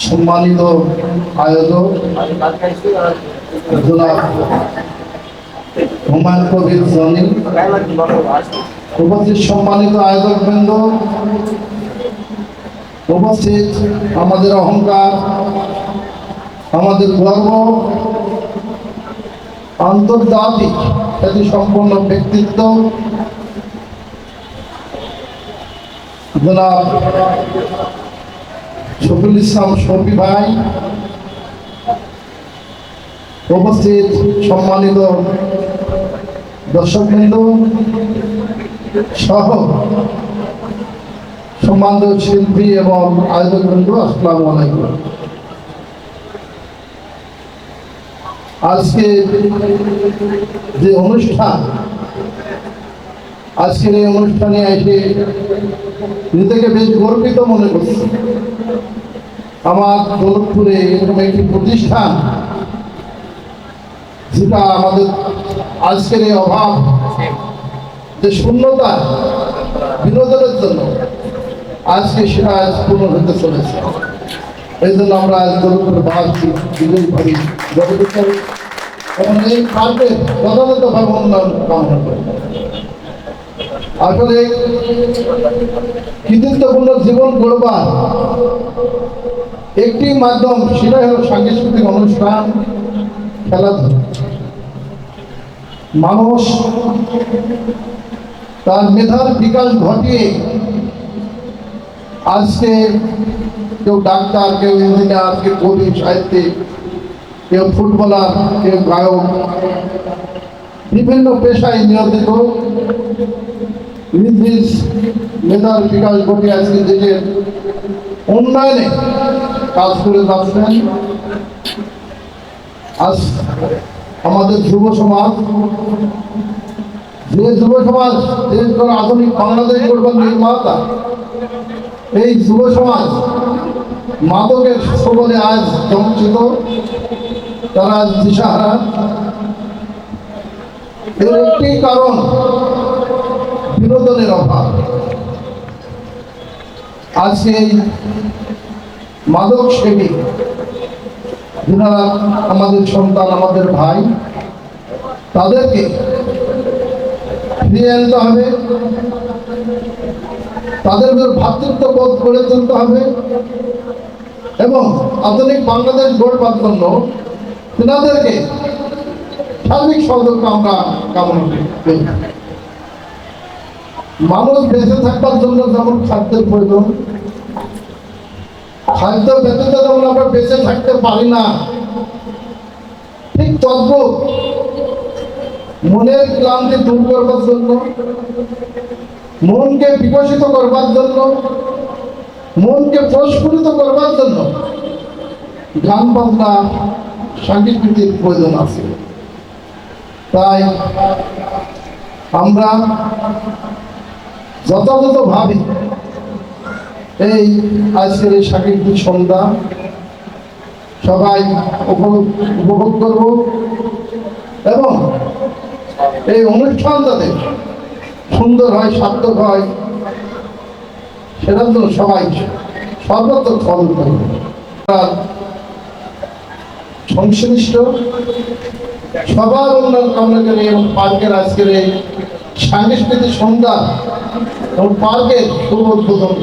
সম্মানিত আয়োজক হুমায়ুন কবির জনি, উপস্থিত সম্মানিত আয়োজক বৃন্দ উপস্থিত আমাদের অহংকার, আমাদের গর্ব, আন্তর্জাতিক খ্যাতি সম্পন্ন ব্যক্তিত্ব জনাব ইসলাম ভাই উপস্থিত সম্মানিত দর্শকবৃন্দ সহ সম্মানিত শিল্পী এবং আয়োজকবৃন্দ, আসসালামু আলাইকুম। আজকে যে অনুষ্ঠান আজকের এই অনুষ্ঠানে এসে নিজেকে বেশ গর্বিত মনে করছি। আমার দৌলতপুরে এরকম একটি প্রতিষ্ঠান, যেটা আমাদের আজকের এই অভাব, যে শূন্যতা, বিনোদনের জন্য আজকে সেটা আজ পূর্ণ হতে চলেছে। এই জন্য আমরা আজ দৌলতপুরে বাড়ছি বিজয়ী করি গর্বিত এবং এই কার্যের যথাযথভাবে উন্নয়ন কামনা করি। আসলে কৃতিত্বপূর্ণ জীবন গড়বার একটি মাধ্যম সেটাই হল সাংস্কৃতিক অনুষ্ঠান, খেলাধুলা। মানুষ তার মেধার বিকাশ ঘটিয়ে আজকে কেউ ডাক্তার, কেউ ইঞ্জিনিয়ার, কেউ কবি সাহিত্যিক, কেউ ফুটবলার, কেউ গায়ক, বিভিন্ন পেশায় নিয়োজিত নিজ বিকাশ ঘটিয়ে আজকে দেশের উন্নয়নে কাজ করে যাচ্ছেন। আজ আমাদের যুব সমাজ, যে যুব সমাজ দেশ গড় আধুনিক বাংলাদেশ গড়বার নির্মাতা, এই যুব সমাজ মাদকের সবলে আজ বঞ্চিত তারা আজ দিশাহারা। এর একটি কারণ বিনোদনের অভাব। আজকে মাদক সেবী যারা আমাদের সন্তান, আমাদের ভাই, তাদেরকে ফিরিয়ে আনতে হবে। তাদের ভ্রাতৃত্ব বোধ গড়ে তুলতে হবে। এবং আধুনিক বাংলাদেশ গড়বার জন্য তেনাদেরকে সার্বিক সহযোগিতা আমরা কামনা করি। মানুষ বেঁচে থাকবার জন্য যেমন খাদ্যের প্রয়োজন, খাদ্য ব্যতীত যেমন আমরা বেঁচে থাকতে পারি না, ঠিক তদ্রুপ মনের ক্লান্তি দূর করবার জন্য, মনকে বিকশিত করবার জন্য, মনকে প্রস্ফুটিত করবার জন্য গান বাজনা সাংস্কৃতিক প্রয়োজন আছে। তাই আমরা যথাযথভাবে এই আজকের এই সাংস্কৃতিক সন্ধ্যা সবাই উপভোগ করব এবং এই অনুষ্ঠান যাতে সুন্দর হয়, সার্থক হয়, সেটার জন্য সবাই সর্বত্র ফল করবে সংশ্লিষ্ট সবার উন্নয়ন কামনা করে এবং পার্কের আজকের এই সাংস্কৃতিক সন্ধ্যা এবং পার্কের শুভ উদ্বোধন